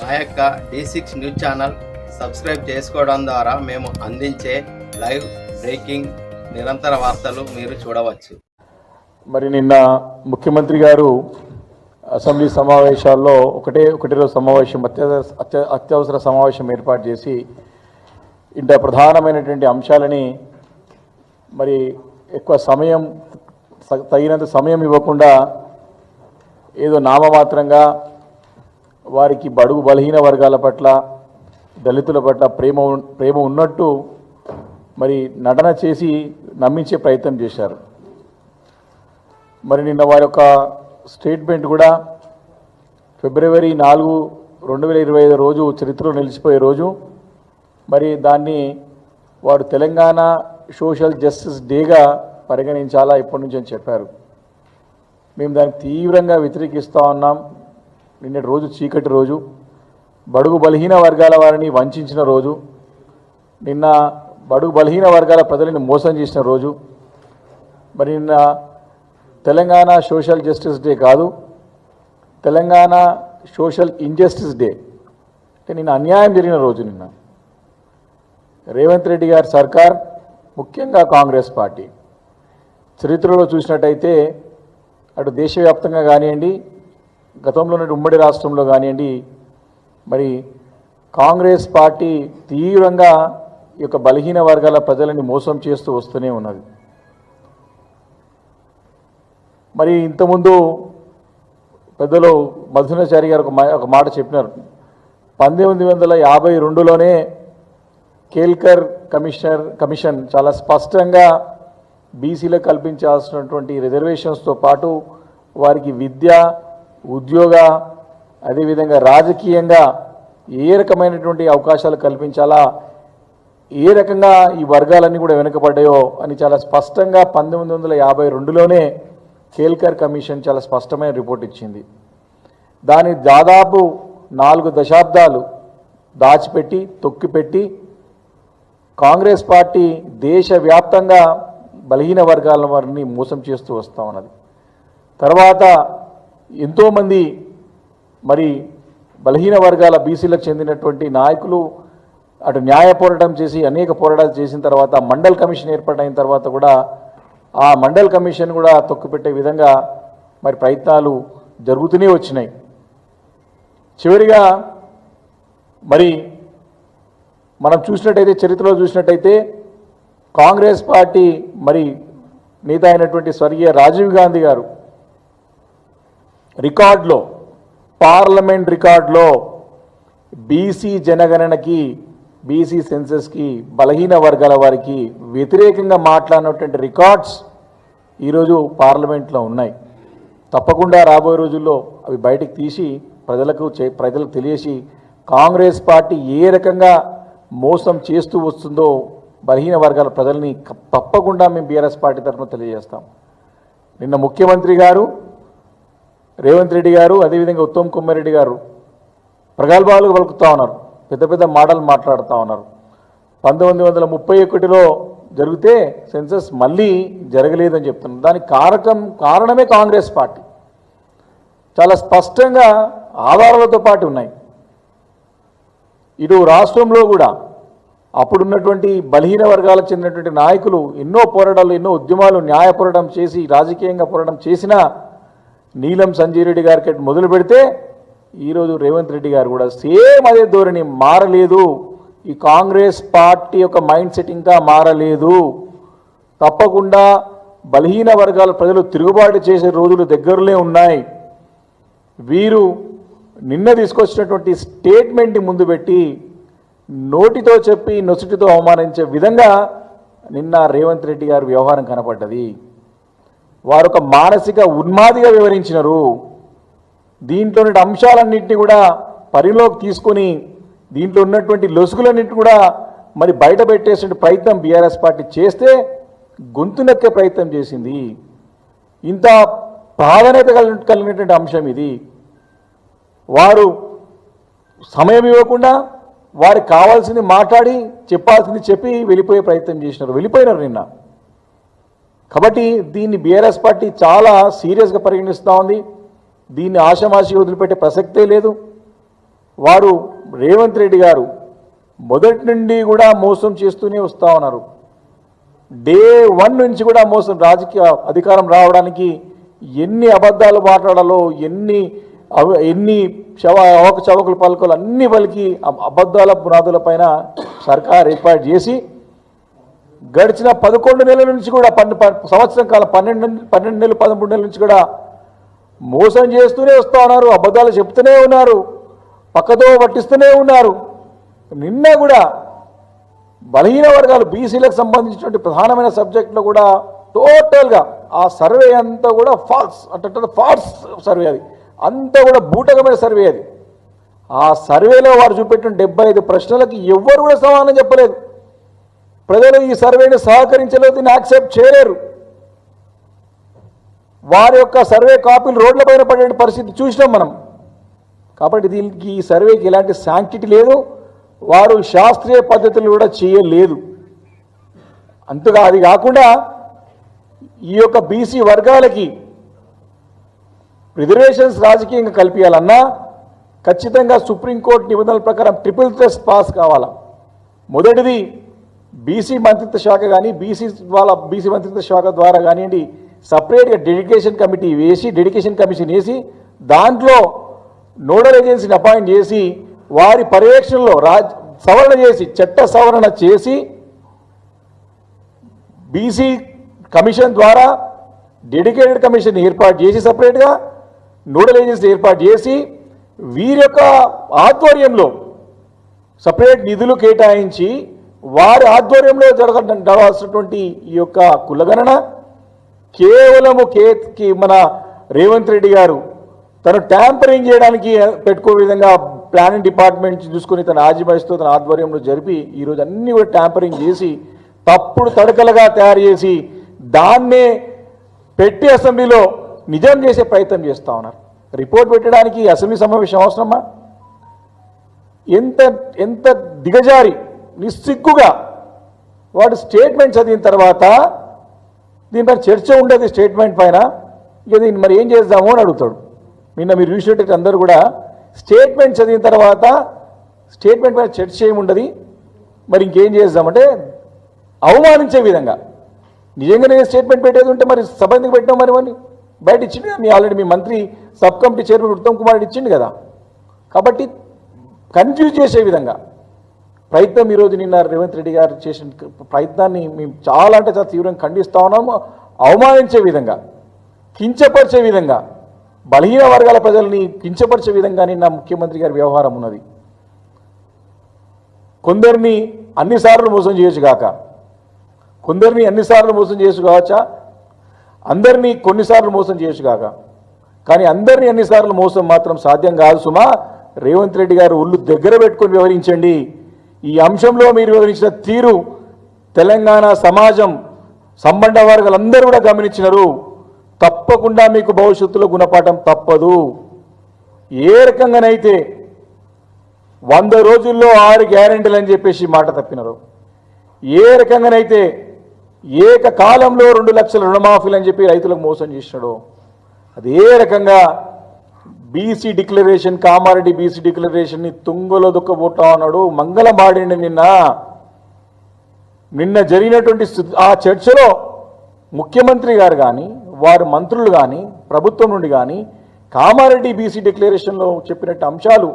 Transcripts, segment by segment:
మా యొక్క D six news channel subscribe చేసుకోవడం ద్వారా మేము అందించే లైవ్ బ్రేకింగ్ నిరంతర వార్తలు మీరు చూడవచ్చు. మరి నిన్న ముఖ్యమంత్రి గారు అసెంబ్లీ సమావేశాల్లో ఒకటే ఒకటి రోజు సమావేశం అత్యవసర అత్య- అత్యవసర సమావేశం ఏర్పాటు చేసి ఇంత ప్రధానమైనటువంటి అంశాలని మరి ఎక్కువ సమయం తగినంత సమయం ఇవ్వకుండా ఏదో నామమాత్రంగా వారికి బడుగు బలహీన వర్గాల పట్ల దళితుల పట్ల ప్రేమ ప్రేమ ఉన్నట్టు మరి నటన చేసి నమ్మించే ప్రయత్నం చేశారు. మరి నిన్న వారి యొక్క స్టేట్మెంట్ కూడా ఫిబ్రవరి నాలుగు రెండు వేల ఇరవై ఐదు రోజు చరిత్రలో నిలిచిపోయే రోజు. మరి దాన్ని వారు తెలంగాణ సోషల్ జస్టిస్ డేగా పరిగణించాలా? ఇప్పటి నుంచి అని చెప్పారు. మేము దానికి తీవ్రంగా వ్యతిరేకిస్తూ ఉన్నాం. నిన్నటి రోజు చీకటి రోజు బడుగు బలహీన వర్గాల వారిని వంచిన రోజు నిన్న బడుగు బలహీన వర్గాల ప్రజలను మోసం చేసిన రోజు మరి నిన్న తెలంగాణ సోషల్ జస్టిస్ డే కాదు తెలంగాణ సోషల్ ఇంజస్టిస్ డే అంటే నిన్న అన్యాయం జరిగిన రోజు నిన్న. రేవంత్ రెడ్డి గారి సర్కార్ ముఖ్యంగా కాంగ్రెస్ పార్టీ చరిత్రలో చూసినట్టయితే అటు దేశవ్యాప్తంగా కానివ్వండి గతంలో ఉమ్మడి రాష్ట్రంలో కానివ్వండి మరి కాంగ్రెస్ పార్టీ తీవ్రంగా ఈ యొక్క బలహీన వర్గాల ప్రజలని మోసం చేస్తూ వస్తూనే ఉన్నది. మరి ఇంతకుముందు పెద్దలు మధునాచారి గారు ఒక మా- ఒక మాట చెప్పినారు. పంతొమ్మిది వందల యాభై రెండులోనే కేల్కర్ కమిషనర్ కమిషన్ చాలా స్పష్టంగా బీసీలకు కల్పించాల్సినటువంటి రిజర్వేషన్స్తో పాటు వారికి విద్య ఉద్యోగ అదేవిధంగా రాజకీయంగా ఏ రకమైనటువంటి అవకాశాలు కల్పించాలా ఏ రకంగా ఈ వర్గాలన్నీ కూడా వెనుకబడ్డాయో అని చాలా స్పష్టంగా పంతొమ్మిది వందల యాభై రెండులోనే కేల్కర్ కమిషన్ చాలా స్పష్టమైన రిపోర్ట్ ఇచ్చింది. దాని దాదాపు నాలుగు దశాబ్దాలు దాచిపెట్టి తొక్కిపెట్టి కాంగ్రెస్ పార్టీ దేశవ్యాప్తంగా బలహీన వర్గాల వారిని మోసం చేస్తూ వస్తూ ఉన్నది. తర్వాత ఎంతోమంది మరి బలహీన వర్గాల బీసీలకు చెందినటువంటి నాయకులు అటు న్యాయ పోరాటం చేసి అనేక పోరాటాలు చేసిన తర్వాత మండల్ కమిషన్ ఏర్పాటైన తర్వాత కూడా ఆ మండల్ కమిషన్ కూడా తొక్కుపెట్టే విధంగా మరి ప్రయత్నాలు జరుగుతూనే వచ్చినాయి. చివరిగా మరి మనం చూసినట్టయితే చరిత్రలో చూసినట్టయితే కాంగ్రెస్ పార్టీ మరి నేత అయినటువంటి స్వర్గీయ రాజీవ్ గాంధీ గారు రికార్డులో పార్లమెంట్ రికార్డులో బీసీ జనగణనకి బీసీ సెన్సెస్కి బలహీన వర్గాల వారికి వ్యతిరేకంగా మాట్లాడినటువంటి రికార్డ్స్ ఈరోజు పార్లమెంట్లో ఉన్నాయి. తప్పకుండా రాబోయే రోజుల్లో అవి బయటకు తీసి ప్రజలకు చే- ప్రజలకు తెలియసి కాంగ్రెస్ పార్టీ ఏ రకంగా మోసం చేస్తూ వస్తుందో బలహీన వర్గాల ప్రజల్ని తప్పకుండా మేము బీఆర్ఎస్ పార్టీ తరఫున తెలియజేస్తాం. నిన్న ముఖ్యమంత్రి గారు రేవంత్ రెడ్డి గారు అదేవిధంగా ఉత్తమ్ కుమార్ రెడ్డి గారు ప్రగల్భాలు పలుకుతా ఉన్నారు. పెద్ద పెద్ద మాటలు మాట్లాడుతూ ఉన్నారు. పంతొమ్మిది వందల ముప్పై ఒకటిలో జరిగితే సెన్సస్ మళ్ళీ జరగలేదని చెప్తున్నారు. దానికి కారకం కారణమే కాంగ్రెస్ పార్టీ. చాలా స్పష్టంగా ఆధారాలతో పాటు ఉన్నాయి. ఇటు రాష్ట్రంలో కూడా అప్పుడున్నటువంటి బలహీన వర్గాలకు చెందినటువంటి నాయకులు ఎన్నో పోరాటాలు ఎన్నో ఉద్యమాలు న్యాయ పోరాటం చేసి రాజకీయంగా పోరాటం చేసినా నీలం సంజయ్ రెడ్డి గారికి మొదలు పెడితే ఈరోజు రేవంత్ రెడ్డి గారు కూడా సేమ్ అదే ధోరణి మారలేదు. ఈ కాంగ్రెస్ పార్టీ యొక్క మైండ్ సెట్ ఇంకా మారలేదు. తప్పకుండా బలహీన వర్గాల ప్రజలు తిరుగుబాటు చేసే రోజులు దగ్గరలో ఉన్నాయి. వీరు నిన్న తీసుకొచ్చినటువంటి స్టేట్మెంట్ని ముందు పెట్టి నోటితో చెప్పి నొసుటితో అవమానించే విధంగా నిన్న రేవంత్ రెడ్డి గారి వ్యవహారం కనపడ్డది. వారు ఒక మానసిక ఉన్మాదిగా వివరించినారు. దీంట్లోని అంశాలన్నింటినీ కూడా పరిలోకి తీసుకొని దీంట్లో ఉన్నటువంటి లొసుగులన్నింటినీ కూడా మరి బయట పెట్టేసే ప్రయత్నం బీఆర్ఎస్ పార్టీ చేస్తే గొంతు నొక్కే ప్రయత్నం చేసింది. ఇంత ప్రాధాన్యత కలిగి కలిగినటువంటి అంశం ఇది. వారు సమయం ఇవ్వకుండా వారికి కావాల్సింది మాట్లాడి చెప్పాల్సింది చెప్పి వెళ్ళిపోయే ప్రయత్నం చేసినారు. వెళ్ళిపోయినారు నిన్న. కాబట్టి దీన్ని బీఆర్ఎస్ పార్టీ చాలా సీరియస్గా పరిగణిస్తూ ఉంది. దీన్ని ఆశమాషి వదిలిపెట్టే ప్రసక్తే లేదు. వారు రేవంత్ రెడ్డి గారు మొదటి నుండి కూడా మోసం చేస్తూనే వస్తూ ఉన్నారు. డే వన్ నుంచి కూడా మోసం రాజకీయ అధికారం రావడానికి ఎన్ని అబద్ధాలు మాట్లాడాలో ఎన్ని అవ- ఎన్ని చవ అవక చవకలు పలుకలు అన్ని పలికి అబద్ధాల పునాదుల పైన సర్కార్ ఏర్పాటు చేసి గడిచిన పదకొండు నెలల నుంచి కూడా పన్ను సంవత్సరం కాలం పన్నెండు నెలలు- పన్నెండు నెలలు పదమూడు నెలల నుంచి కూడా మోసం చేస్తూనే వస్తూ ఉన్నారు అబద్ధాలు చెప్తూనే ఉన్నారు పక్కతో పట్టిస్తూనే ఉన్నారు. నిన్న కూడా బలహీన వర్గాలు బీసీలకు సంబంధించినటువంటి ప్రధానమైన సబ్జెక్టులో కూడా టోటల్గా ఆ సర్వే అంతా కూడా ఫాల్స్ అంటే ఫాల్స్ సర్వే అది. అంతా కూడా బూటకమైన సర్వే అది. ఆ సర్వేలో వారు చూపెట్టిన డెబ్బై ఐదు ప్రశ్నలకి ఎవ్వరు కూడా సమాధానం చెప్పలేదు. ప్రజలు ఈ సర్వేని సహకరించలేదు దీన్ని యాక్సెప్ట్ చేయలేరు. వారి యొక్క సర్వే కాపీలు రోడ్ల పైన పడే పరిస్థితి చూసినాం మనం. కాబట్టి దీనికి ఈ సర్వేకి ఎలాంటి శాంక్టిటీ లేదు. వారు శాస్త్రీయ పద్ధతులు కూడా చేయలేదు. అంతగా అది కాకుండా ఈ యొక్క బీసీ వర్గాలకి రిజర్వేషన్స్ రాజకీయంగా కల్పించాలన్నా ఖచ్చితంగా సుప్రీంకోర్టు నిబంధనల ప్రకారం ట్రిపుల్ టెస్ట్ పాస్ కావాలా. మొదటిది బీసీ మంత్రిత్వ శాఖ కానీ బీసీ వాళ్ళ బీసీ మంత్రిత్వ శాఖ ద్వారా కానివ్వండి సపరేట్గా డెడికేషన్ కమిటీ వేసి డెడికేషన్ కమిషన్ వేసి దాంట్లో నోడల్ ఏజెన్సీని అపాయింట్ చేసి వారి పర్యవేక్షణలో రాజ్ సవరణ చేసి చట్ట సవరణ చేసి బీసీ కమిషన్ ద్వారా డెడికేటెడ్ కమిషన్ ఏర్పాటు చేసి సపరేట్గా నోడల్ ఏజెన్సీ ఏర్పాటు చేసి వీరి యొక్క ఆధ్వర్యంలో సపరేట్ నిధులు కేటాయించి వారి ఆధ్వర్యంలో జరగ జరగాల్సినటువంటి ఈ యొక్క కులగణన కేవలము కేకి మన రేవంత్ రెడ్డి గారు తను ట్యాంపరింగ్ చేయడానికి పెట్టుకో విధంగా ప్లానింగ్ డిపార్ట్మెంట్ చూసుకుని తన ఆజిమాయిస్తూ తన ఆధ్వర్యంలో జరిపి ఈరోజు అన్ని కూడా ట్యాంపరింగ్ చేసి తప్పుడు తడకలుగా తయారు చేసి దాన్నే పెట్టి అసెంబ్లీలో నిజం చేసే ప్రయత్నం చేస్తా ఉన్నారు. రిపోర్ట్ పెట్టడానికి అసెంబ్లీ సమావేశం అవసరమా? ఎంత ఎంత దిగజారి నిస్సిగ్గుగా వాడు స్టేట్మెంట్ చదివిన తర్వాత దీనిపైన చర్చ ఉండదు స్టేట్మెంట్ పైన. ఇక దీన్ని మరి ఏం చేద్దాము అని అడుగుతాడు. నిన్న మీరు చూసినట్టు అందరూ కూడా స్టేట్మెంట్ చదివిన తర్వాత స్టేట్మెంట్ పైన చర్చ ఏముండదు మరి ఇంకేం చేద్దామంటే అవమానించే విధంగా. నిజంగానే స్టేట్మెంట్ పెట్టేది ఉంటే మరి సభ ఎందుకు పెట్టినాం మరి అని బయట ఇచ్చింది కదా మీ ఆల్రెడీ మీ మంత్రి sub committee chairman Uttam Kumar ఇచ్చింది కదా. కాబట్టి కన్ఫ్యూజ్ చేసే విధంగా. ప్రయత్నం ఈరోజు నిన్న రేవంత్ రెడ్డి గారు చేసిన ప్రయత్నాన్ని మేము చాలా అంటే చాలా తీవ్రంగా ఖండిస్తా ఉన్నాము. అవమానించే విధంగా కించపరిచే విధంగా బలహీన వర్గాల ప్రజల్ని కించపరిచే విధంగా నిన్న ముఖ్యమంత్రి గారి వ్యవహారం ఉన్నది. కొందరిని అన్నిసార్లు మోసం చేయొచ్చు కాక కొందరిని అన్నిసార్లు మోసం చేయొచ్చు కావచ్చా? అందరినీ కొన్నిసార్లు మోసం చేయొచ్చు కాక కానీ అందరినీ అన్నిసార్లు మోసం మాత్రం సాధ్యం కాదు సుమా. రేవంత్ రెడ్డి గారు ఒళ్ళు దగ్గర పెట్టుకొని వివరించండి ఈ అంశంలో మీరు వివరించిన తీరు తెలంగాణ సమాజం సంబంధ వర్గాలందరూ కూడా గమనించినారు. తప్పకుండా మీకు భవిష్యత్తులో గుణపాఠం తప్పదు. ఏ రకంగానైతే వంద రోజుల్లో ఆరు గ్యారెంటీలు అని చెప్పేసి మాట తప్పినారు ఏ రకంగానైతే ఏకకాలంలో రెండు లక్షల రుణమాఫీలు అని చెప్పి రైతులకు మోసం చేసినాడో అదే రకంగా బీసీ డిక్లరేషన్ కామారెడ్డి బీసీ డిక్లరేషన్ని తుంగలో దుక్కబోటా ఉన్నాడు. మంగళమాడిండి నిన్న నిన్న జరిగినటువంటి ఆ చర్చలో ముఖ్యమంత్రి గారు కానీ వారి మంత్రులు కానీ ప్రభుత్వం నుండి కానీ కామారెడ్డి బీసీ డిక్లరేషన్లో చెప్పినట్టు అంశాలు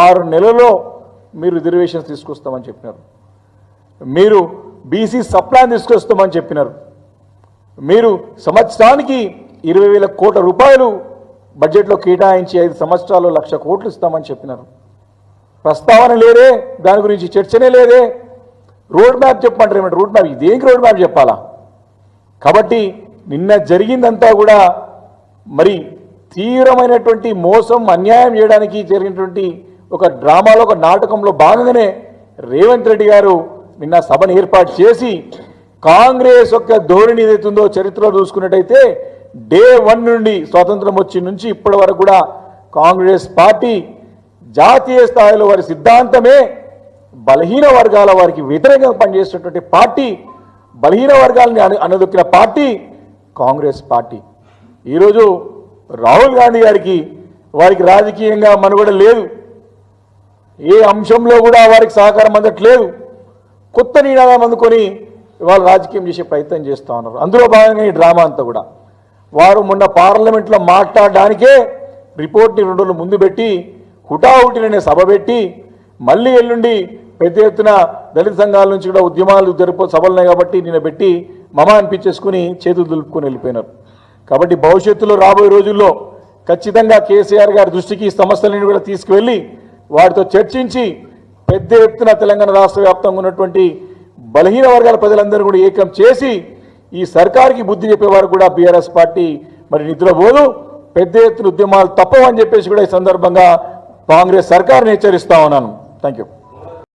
ఆరు నెలల్లో మీరు రిజర్వేషన్స్ తీసుకొస్తామని చెప్పినారు. మీరు బీసీ సప్లాన్ తీసుకొస్తామని చెప్పినారు. మీరు సంవత్సరానికి ఇరవై వేల కోట్ల రూపాయలు బడ్జెట్లో కేటాయించి ఐదు సంవత్సరాలు లక్ష కోట్లు ఇస్తామని చెప్పినారు. ప్రస్తావన లేదే దాని గురించి చర్చనే లేదే. రోడ్ మ్యాప్ చెప్పమంటారు ఏమంటే రోడ్ మ్యాప్ ఇదేంటి రోడ్ మ్యాప్ చెప్పాలా? కాబట్టి నిన్న జరిగిందంతా కూడా మరి తీవ్రమైనటువంటి మోసం అన్యాయం చేయడానికి జరిగినటువంటి ఒక డ్రామాలో ఒక నాటకంలో భాగంగానే రేవంత్ రెడ్డి గారు నిన్న సభను ఏర్పాటు చేసి కాంగ్రెస్ యొక్క ధోరణి ఏదైతుందో చరిత్రలో చూసుకున్నట్టయితే డే వన్ నుండి స్వాతంత్రం వచ్చి నుంచి ఇప్పటి వరకు కూడా కాంగ్రెస్ పార్టీ జాతీయ స్థాయిలో వారి సిద్ధాంతమే బలహీన వర్గాల వారికి వ్యతిరేకంగా పనిచేసినటువంటి పార్టీ బలహీన వర్గాలని అను అనదొక్కిన పార్టీ కాంగ్రెస్ పార్టీ. ఈరోజు రాహుల్ గాంధీ గారికి వారికి రాజకీయంగా మనుగడ లేదు. ఏ అంశంలో కూడా వారికి సహకారం అందట్లేదు. కొత్త నినాదం అందుకొని వాళ్ళు రాజకీయం చేసే ప్రయత్నం చేస్తూ ఉన్నారు. అందులో భాగంగా ఈ డ్రామా అంతా కూడా. వారు మొన్న పార్లమెంట్లో మాట్లాడడానికే రిపోర్ట్ని రెండు రోజులు ముందు పెట్టి హుటాహుటిననే సభ పెట్టి మళ్ళీ ఎల్లుండి పెద్ద ఎత్తున దళిత సంఘాల నుంచి కూడా ఉద్యమాలు జరిపో సభలున్నాయి కాబట్టి నిన్న పెట్టి మమ అనిపించేసుకుని చేతులు దులుపుకొని వెళ్ళిపోయినారు. కాబట్టి భవిష్యత్తులో రాబోయే రోజుల్లో ఖచ్చితంగా కేసీఆర్ గారి దృష్టికి ఈ సమస్యలను కూడా తీసుకువెళ్ళి వాటితో చర్చించి పెద్ద ఎత్తున తెలంగాణ రాష్ట్ర వ్యాప్తంగా ఉన్నటువంటి బలహీన వర్గాల ప్రజలందరూ కూడా ఏకం చేసి ఈ సర్కార్కి బుద్ధి చెప్పేవారు కూడా బీఆర్ఎస్ పార్టీ. మరి నిద్రపోదు పెద్ద ఎత్తున ఉద్యమాలు తప్పవని చెప్పేసి కూడా ఈ సందర్భంగా కాంగ్రెస్ సర్కార్ని హెచ్చరిస్తా ఉన్నాను. Thank you